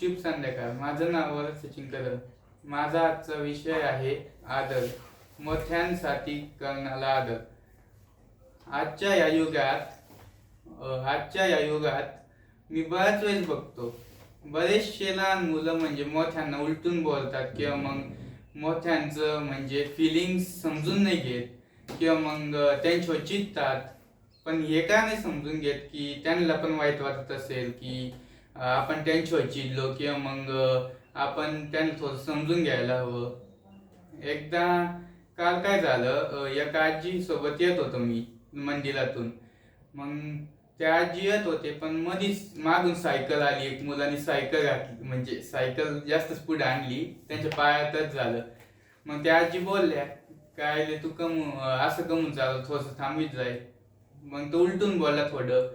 शुभ संध्याकाळ. माझं नाव सचिन कदम. माझा आजचा विषय आहे आदर. मोठ्यांसाठी करणारा आदर. आजच्या या युगात आजच्या या युगात मी बऱ्याच वेळेस बघतो. बरेचसे लहान मुलं म्हणजे मोठ्यांना उलटून बोलतात किंवा मग मोठ्यांचं म्हणजे फिलिंग्स समजून नाही घेत किंवा मग त्यांच्यावर चिडतात. पण हे का नाही समजून घेत की त्यांना पण वाईट वाटत असेल की आपण त्यांच्यावर चिडलो किंवा मग आपण त्यांना थोडं समजून घ्यायला हवं. एकदा काल काय झालं एका आजी सोबत येत होतो मी मंदिरातून. मग त्या आजी येत होते पण मधीच मागून सायकल आली एक मुलांनी सायकल घातली म्हणजे सायकल जास्तच पुढे आणली त्यांच्या पायातच झालं. मग त्या आजी बोलल्या काय तू कमू असं कमून चालू थोडस थांबीत जाय. मग तो उलटून बोलला थोडं.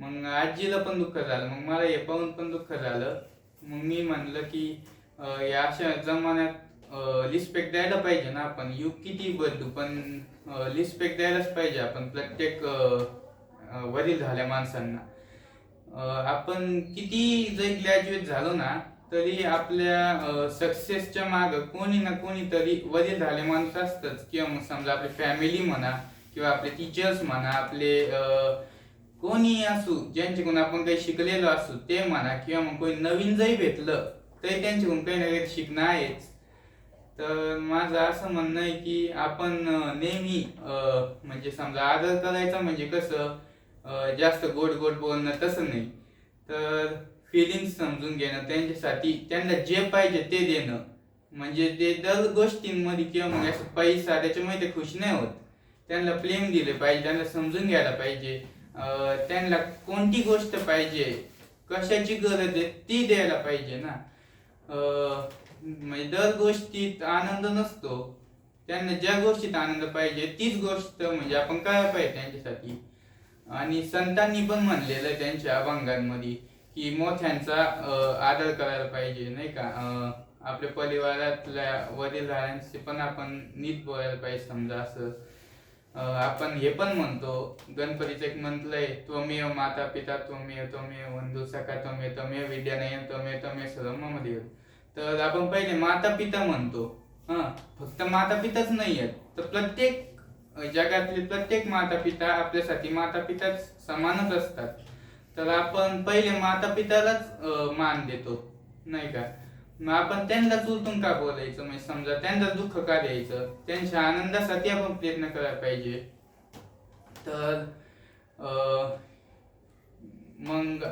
मग आजीला पण दुःख झालं मग मला हे पाहून पण दुःख झालं. मग मी म्हणलं की या अशा जमान्यात रिस्पेक्ट द्यायला पाहिजे ना आपण. युग किती बदलू पण रिस्पेक्ट द्यायलाच पाहिजे आपण प्रत्येक वरील झाल्या माणसांना. आपण किती जरी ग्रॅज्युएट झालो ना तरी आपल्या सक्सेसच्या माग कोणी ना कोणी तरी वडील झाले माणसं असतंच. किंवा मग समजा आपली फॅमिली म्हणा किंवा आपले टीचर्स म्हणा आपले कोणी असू ज्यांच्याकडून आपण काही शिकलेलो असू ते म्हणा किंवा मग कोणी नवीन जरी भेटलं तरी त्यांच्याकडून काही ना काही शिकणं आहेच. तर माझं असं म्हणणं आहे की आपण नेहमी म्हणजे समजा आदर करायचा म्हणजे कसं जास्त गोड गोड बोलणं तसं नाही. तर फिलिंग्स समजून घेणं त्यांच्यासाठी त्यांना जे पाहिजे ते देणं. म्हणजे ते दर गोष्टींमध्ये किंवा मग असं पैसा त्याच्यामुळे ते खुश नाही होत. त्यांना प्रेम दिले पाहिजे त्यांना समजून घ्यायला पाहिजे. त्यांना कोणती गोष्ट पाहिजे? कशाची गरज आहे? ती द्यायला पाहिजे ना. अं, म्हणजे दर गोष्टीत आनंद नसतो. त्यांना ज्या गोष्टीत आनंद पाहिजे तीच गोष्ट म्हणजे आपण करायला पाहिजे त्यांच्यासाठी. आणि संतांनी पण म्हणलेलं आहे त्यांच्या अभंगांमध्ये की मोठ्यांचा आदर करायला पाहिजे नाही का? आपल्या परिवारातल्या वडीलधाऱ्यांशी पण आपण नीट बोलायला पाहिजे समजा असं. आपण हे पण म्हणतो गणपतीचं एक म्हटलंय त्वमेव माता पिता त्वमेव त्वमेव बंधू सखा त्वमेव त्वमेव विद्यानयन त्वमेव त्वमेव सर्व तर आपण पहिले माता पिता म्हणतो. हा फक्त माता पिताच नाही आहेत तर प्रत्येक जगातले प्रत्येक माता पिता आपल्यासाठी माता पिताच समानच असतात. तर आपण पहिले माता पितालाच मान देतो. नाही का? मग आपण त्यांना उलटून का बोलायचं? म्हणजे समजा त्यांना दुःख का द्यायचं? त्यांच्या आनंदासाठी आपण प्रयत्न करायला पाहिजे. तर अं, मग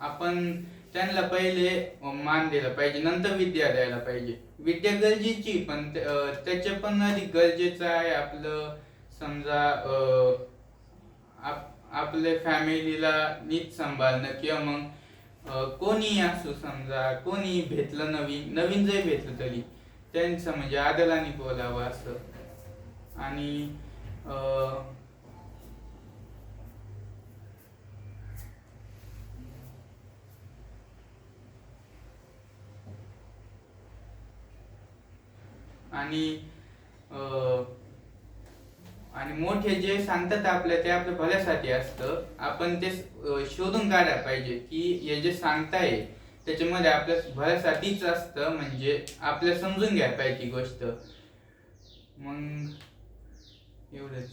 आपण त्यांना पहिले मान दिला पाहिजे नंतर विद्या द्यायला पाहिजे. विद्या गरजेची पण त्याच्या पण अधिक गरजेचं आहे आपलं समजा अं, आप- आपल्या फॅमिलीला नीट सांभाळणं किंवा मग कोणी असो समजा कोणी भेटलं नवीन नवीन जरी भेटलं तरी त्यांचं म्हणजे आदलाने बोलावं असं. आणि अं, आणि अं, आणि मोठे जे सांगतात आपल्या ते आपल्या भल्यासाठी असतं आपण ते शोधून काढायला पाहिजे की हे जे सांगताय त्याच्यामध्ये आपल्या भल्यासाठीच असतं म्हणजे आपल्या समजून घ्यायला पाहिजे ती गोष्ट. मग एवढंच.